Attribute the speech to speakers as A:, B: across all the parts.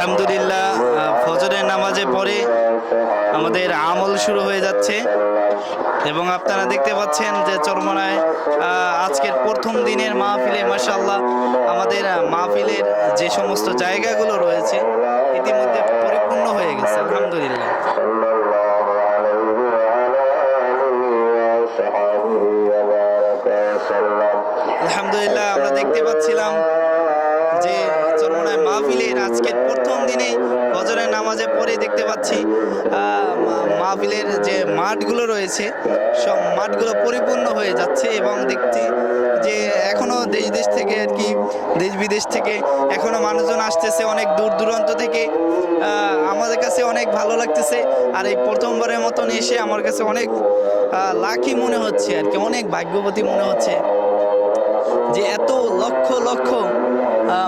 A: আলহামদুলিল্লাহ ফজরের নামাজে পরে আমাদের আমল শুরু হয়ে যাচ্ছে। এবং আপনারা দেখতে পাচ্ছেন যে চরমনায় আজকের প্রথম দিনের মাহফিলে মাসাল্লাহ আমাদের মাহফিলের যে সমস্ত জায়গাগুলো রয়েছে, ইতিমধ্যে পরিপূর্ণ হয়ে গেছে, আলহামদুলিল্লাহ। আলহামদুলিল্লাহ, আমরা দেখতে পাচ্ছিলাম যে চরমনায় মাহফিলের আজকের নামাজে পরে দেখতে পাচ্ছি মাহফিলের যে মাঠগুলো রয়েছে, সব মাঠগুলো পরিপূর্ণ হয়ে যাচ্ছে এবং দেখছি যে এখনও দেশ দেশ থেকে আর কি, দেশ বিদেশ থেকে এখনও মানুষজন আসতেছে অনেক দূর দূরান্ত থেকে। আমাদের কাছে অনেক ভালো লাগতেছে আর এই প্রথমবারের মতন এসে আমার কাছে অনেক লাকি মনে হচ্ছে আর কি, অনেক ভাগ্যবতী মনে হচ্ছে। যে এত লক্ষ লক্ষ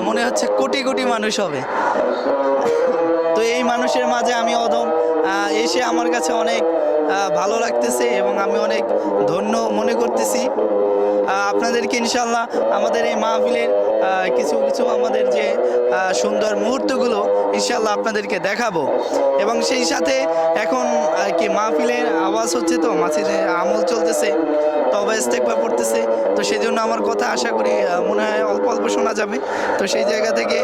A: মনে হচ্ছে কোটি কোটি মানুষ হবে। তো এই মানুষের মাঝে আমি অদম এসে আমার কাছে অনেক ভালো লাগতেছে এবং আমি অনেক ধন্য মনে করতেছি। আপনাদেরকে ইনশাল্লাহ আমাদের এই মাহফিলের কিছু কিছু আমাদের যে সুন্দর মুহূর্তগুলো ইনশাল্লাহ আপনাদেরকে দেখাবো। এবং সেই সাথে এখন আর কি মাহফিলের আওয়াজ হচ্ছে তো মাছিদের আমল চলতেছে, তবে ইস্তেকবার পড়তেছে। তো সেই জন্য আমার কথা আশা করি মনে হয় অল্প অল্প শোনা যাবে। তো সেই জায়গা থেকে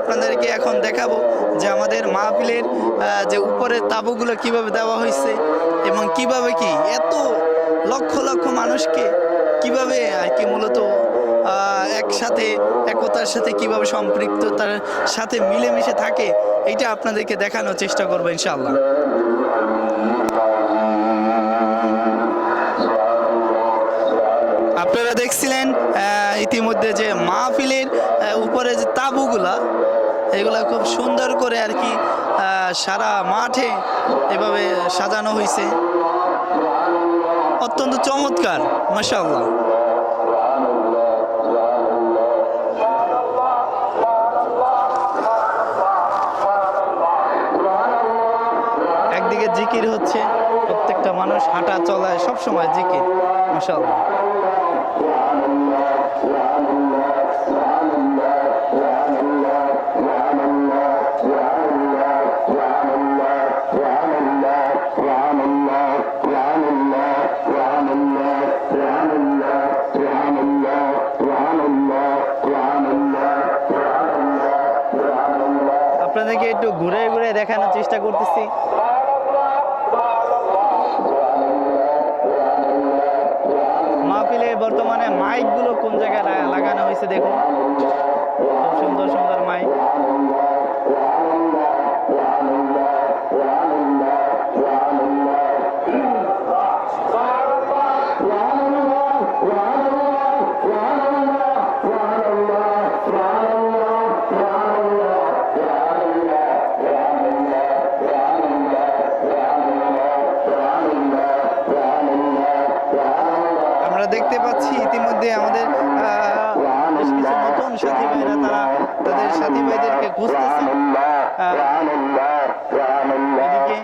A: আপনাদেরকে এখন দেখাবো যে আমাদের মাহফিলের যে উপরের তাবুগুলো কীভাবে দেওয়া হয়েছে এবং কীভাবে কি এত লক্ষ লক্ষ মানুষকে কীভাবে আর কি মূলত একসাথে একতার সাথে কীভাবে সম্পৃক্ততার সাথে মিলেমিশে থাকে, এইটা আপনাদেরকে দেখানোর চেষ্টা করব ইনশাল্লাহ আপনারা দেখছিলেন ইতিমধ্যে যে মাহফিলের উপরে যে তাঁবুগুলা, এগুলা খুব সুন্দর করে আর কি সারা মাঠে এভাবে সাজানো হয়েছে অত্যন্ত চমৎকার মাসাল্লাহ জিকির হচ্ছে প্রত্যেকটা মানুষ হাঁটা চলায় সব সময় জিকির মাসাল্লাহ একটু ঘুরে ঘুরে দেখানোর চেষ্টা করতেছি। মাহফিলে বর্তমানে মাইকগুলো কোন জায়গায় লাগানো হয়েছে দেখুন। খুব সুন্দর সুন্দর মাইক। কিছু সাথী ভাইরা তারা তাদের সাথী ভাইদেরকে খুঁজতেছে। এদিকে